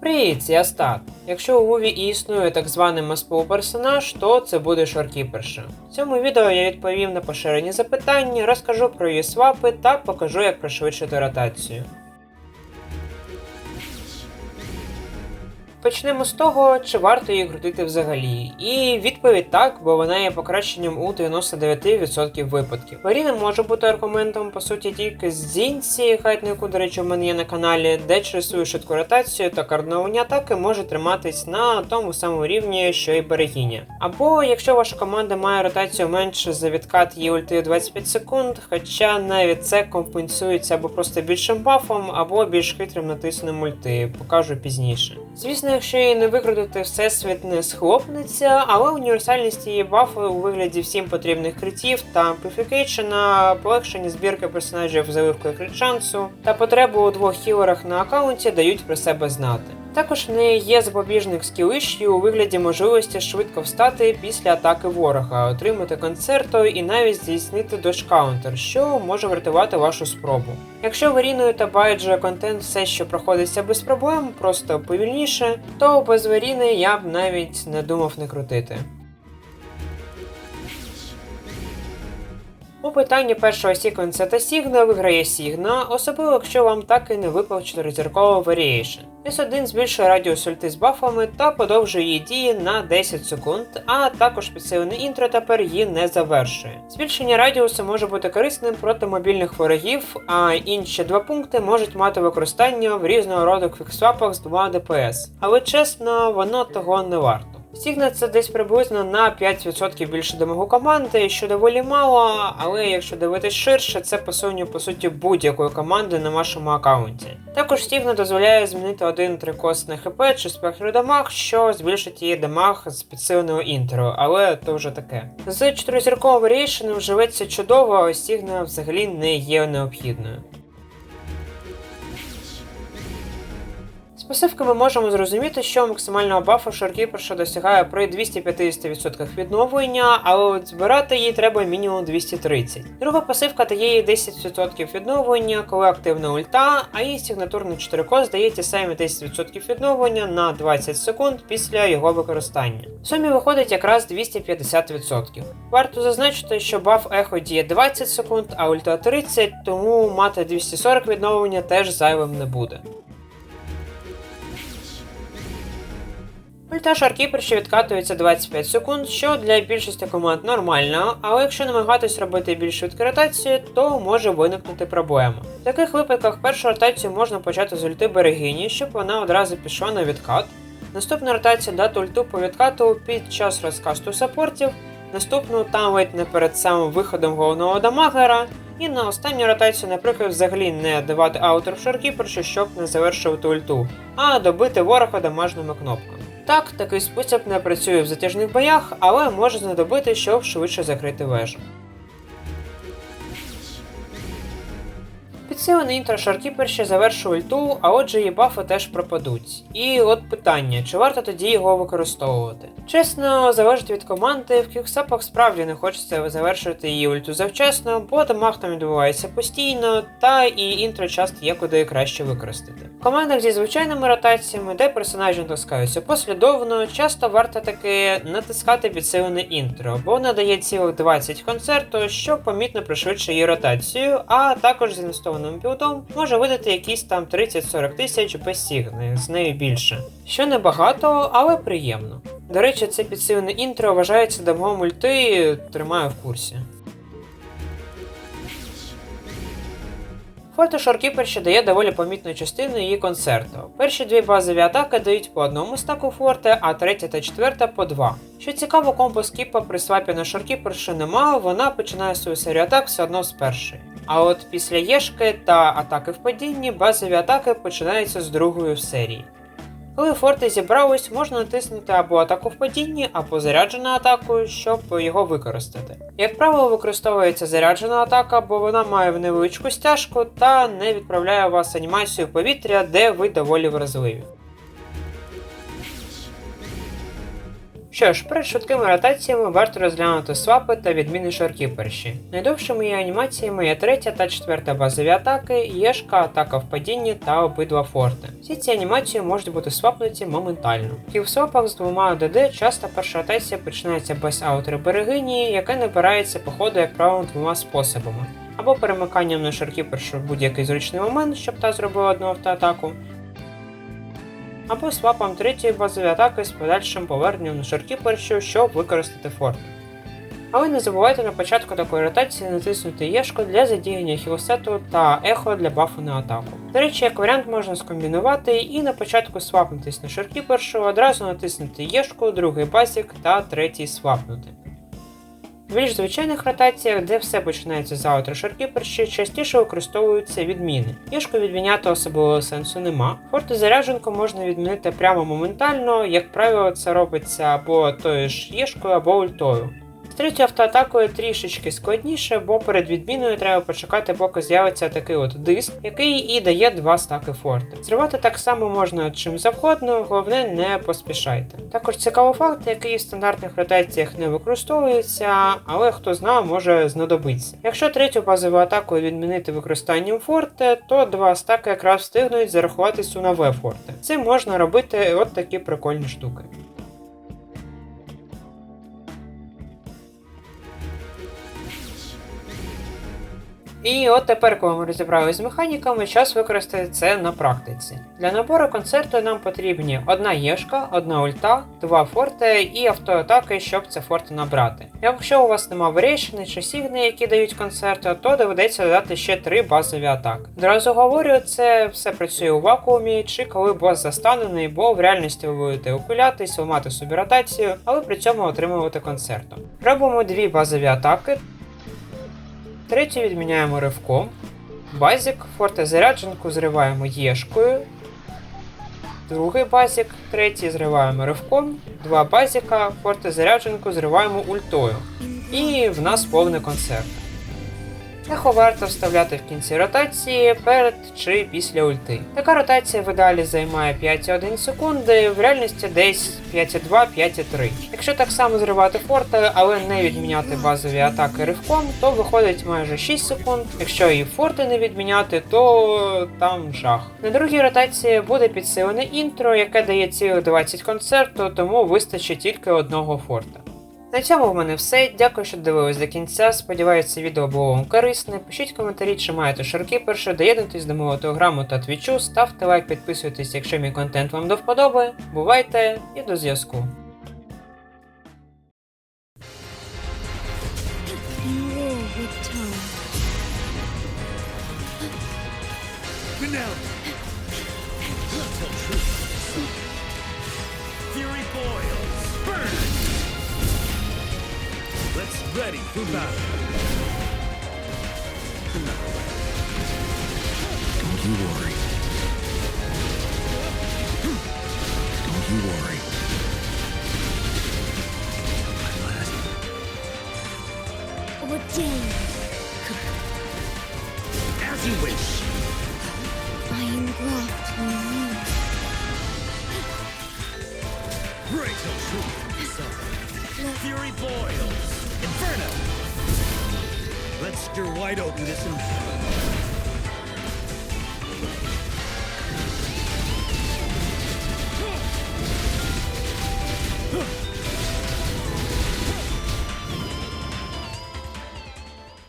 Привіт, я Стат. Якщо у Вові і існує так званий МСПУ персонаж, то це буде шоркіперша. В цьому відео я відповім на поширені запитання, розкажу про її свапи та покажу, як пришвидшити ротацію. Почнемо з того, чи варто її крутити взагалі. І відповідь так, бо вона є покращенням у 99% випадків. Варіна може бути аргументом, по суті, тільки з Зінці, хайт на яку, до речі, у мене є на каналі, де через свою швидку ротацію та координовані атаки може триматись на тому самому рівні, що і берегиня. Або якщо ваша команда має ротацію менше за відкат її ульти 25 секунд, хоча навіть це компенсується або просто більшим бафом, або більш хитрим натисненням ульти, покажу пізніше. Звісно, якщо її не викрутити, всесвіт не схлопнеться, але універсальність її бафу у вигляді всім потрібних критів та ампліфікейшена, полегшення збірки персонажів заливкою критшансу та потребу у двох хілерах на аккаунті дають про себе знати. Також в неї є запобіжник скілищі у вигляді можливості швидко встати після атаки ворога, отримати концерто і навіть здійснити дошкаунтер, що може врятувати вашу спробу. Якщо варіною та байджа контент все ще проходиться без проблем, просто повільніше, то без варіни я б навіть не думав не крутити. У питанні першого сіквенса та Сігна виграє Сігна, особливо якщо вам так і не випав 4-зірковий Variation. S1 збільшує радіус ульти з бафами та подовжує її дії на 10 секунд, а також підсилене інтро тепер її не завершує. Збільшення радіусу може бути корисним проти мобільних ворогів, а інші два пункти можуть мати використання в різного роду квіксвапах з 2 ДПС. Але чесно, воно того не варто. Стігне це десь приблизно на 5% більше дамагу команди, що доволі мало, але якщо дивитись ширше, це посунює по суті будь-якої команди на вашому аккаунті. Також Стігна дозволяє змінити один трикос хп чи спектру дамаг, що збільшить її дамаг з підсиленого інтро, але то вже таке. З 4-зірковим варієшеном живеться чудово, а Стігна взагалі не є необхідною. З ми можемо зрозуміти, що максимального бафу шаркіперша досягає при 250% відновлення, але от збирати її треба мінімум 230. Друга пасивка дає їй 10% відновлення, коли активна ульта, а її сигнатурний 4 здає ті самі 10% відновлення на 20 секунд після його використання. В сумі виходить якраз 250%. Варто зазначити, що баф ехо діє 20 секунд, а ульта 30, тому мати 240 відновлення теж зайвим не буде. Ульта шаркіперші відкатується 25 секунд, що для більшості команд нормально, але якщо намагатись робити більш швидку ротацію, то може виникнути проблема. В таких випадках першу ротацію можна почати з ульти берегині, щоб вона одразу пішла на відкат. Наступна ротація дати ульту по відкату під час розкасту саппортів, наступну там ледь не перед самим виходом головного дамагера, і на останню ротацію, наприклад, взагалі не давати аутер в шаркіпершу, щоб не завершувати ульту, а добити ворога дамажними кнопками. Так, такий спосіб не працює в затяжних боях, але може знадобити, щоб швидше закрити вежу. Підсилений інтро шаркіперші завершує ульту, а отже її бафи теж пропадуть. І от питання, чи варто тоді його використовувати? Чесно, залежить від команди, в кіксапах справді не хочеться завершити її ульту завчасно, бо дамаг там відбувається постійно, та і інтро часто є куди краще використати. В командах зі звичайними ротаціями, де персонажі натискаються послідовно, часто варто таки натискати підсилене інтро, бо надає цілих 20 концерту, що помітно пришвидшує її ротацію, а також з інвестованим білдом може видати якісь там 30-40 тисяч без сігни, з нею більше. Що небагато, але приємно. До речі, це підсилене інтро вважається дамагом мульти, тримаю в курсі. Форте Шоркіпер ще дає доволі помітну частину її концерту. Перші дві базові атаки дають по одному стаку форте, а третя та четверта по два. Що цікаво, комбо скіпа при свапі на Шоркіпершу нема, вона починає свою серію атак все одно з першої. А от після Єшки та атаки в падінні базові атаки починаються з другої серії. Коли форти зібрались, можна натиснути або атаку в падінні, або заряджену атаку, щоб його використати. Як правило, використовується заряджена атака, бо вона має невеличку стяжку та не відправляє вас анімацію повітря, де ви доволі вразливі. Що ж, перед швидкими ротаціями варто розглянути свапи та відміни шоркіперші. Найдовшими є анімаціями є третя та четверта базові атаки, єшка, атака в падінні та обидва форти. Всі ці анімації можуть бути свапнуті моментально. І в свапах з двома ОДД часто перша ротація починається без аутри берегині, яка набирається по ходу, як правило, двома способами. Або перемиканням на шоркіпершу в будь-який зручний момент, щоб та зробила одну автоатаку, або свапом третьої базової атаки з подальшим поверненням на шоркіпершу, щоб використати форт. Але не забувайте на початку такої ротації натиснути Єшку для задіяння хілсету та ехо для бафу на атаку. До речі, як варіант можна скомбінувати і на початку свапнутись на шоркіпершу, одразу натиснути Єшку, другий базік та третій свапнути. В більш звичайних ротаціях, де все починається з аутро шаркіперші, частіше використовуються відміни. Єшку відміняти особливого сенсу нема. Форти зарядженку можна відмінити прямо моментально, як правило, це робиться або тою ж єшкою, або ультою. З третьою автоатакою трішечки складніше, бо перед відміною треба почекати, поки з'явиться такий от диск, який і дає два стаки форти. Зривати так само можна чим завгодно, головне не поспішайте. Також цікавий факт, який в стандартних ротаціях не використовується, але хто знає, може знадобитися. Якщо третю базову атаку відмінити використанням форте, то два стаки якраз встигнуть зарахуватись у нове форте. Це можна робити от такі прикольні штуки. І от тепер, коли ми розібралися з механіками, час використати це на практиці. Для набору концерту нам потрібні одна єшка, одна ульта, два форти і автоатаки, щоб це форти набрати. Якщо у вас нема варіашни чи сігни, які дають концерти, то доведеться додати ще три базові атаки. Одразу говорю, це все працює у вакуумі чи коли бос застанений, бо в реальності ви будете ухилятись, ламати собі ротацію, але при цьому отримувати концерту. Робимо дві базові атаки. Третю відміняємо ривком. Базік, форте зарядженку зриваємо єшкою. Другий базік, третій зриваємо ривком. Два базіка, форте зарядженку зриваємо ультою. І в нас повний концерт. Ехо варто вставляти в кінці ротації перед чи після ульти. Така ротація в ідеалі займає 5,1 секунди, в реальності десь 5,2-5,3. Якщо так само зривати форти, але не відміняти базові атаки ривком, то виходить майже 6 секунд. Якщо і форти не відміняти, то там жах. На другій ротації буде підсилене інтро, яке дає цілих 20 концерту, тому вистачить тільки одного форта. На цьому в мене все. Дякую, що дивились до кінця. Сподіваюся, відео було вам корисне. Пишіть коментарі, чи маєте шарки перше, доєднуйтесь до мого телеграму та твічу, ставте лайк, підписуйтесь, якщо мій контент вам до вподоби. Бувайте і до зв'язку. Fury boils! Ready for battle. Don't you worry. Don't you worry. My last Ordained. As you wish! I engraft in you. Great tell Fury boils! Inferno! Let's stir wide open this inferno. Huh!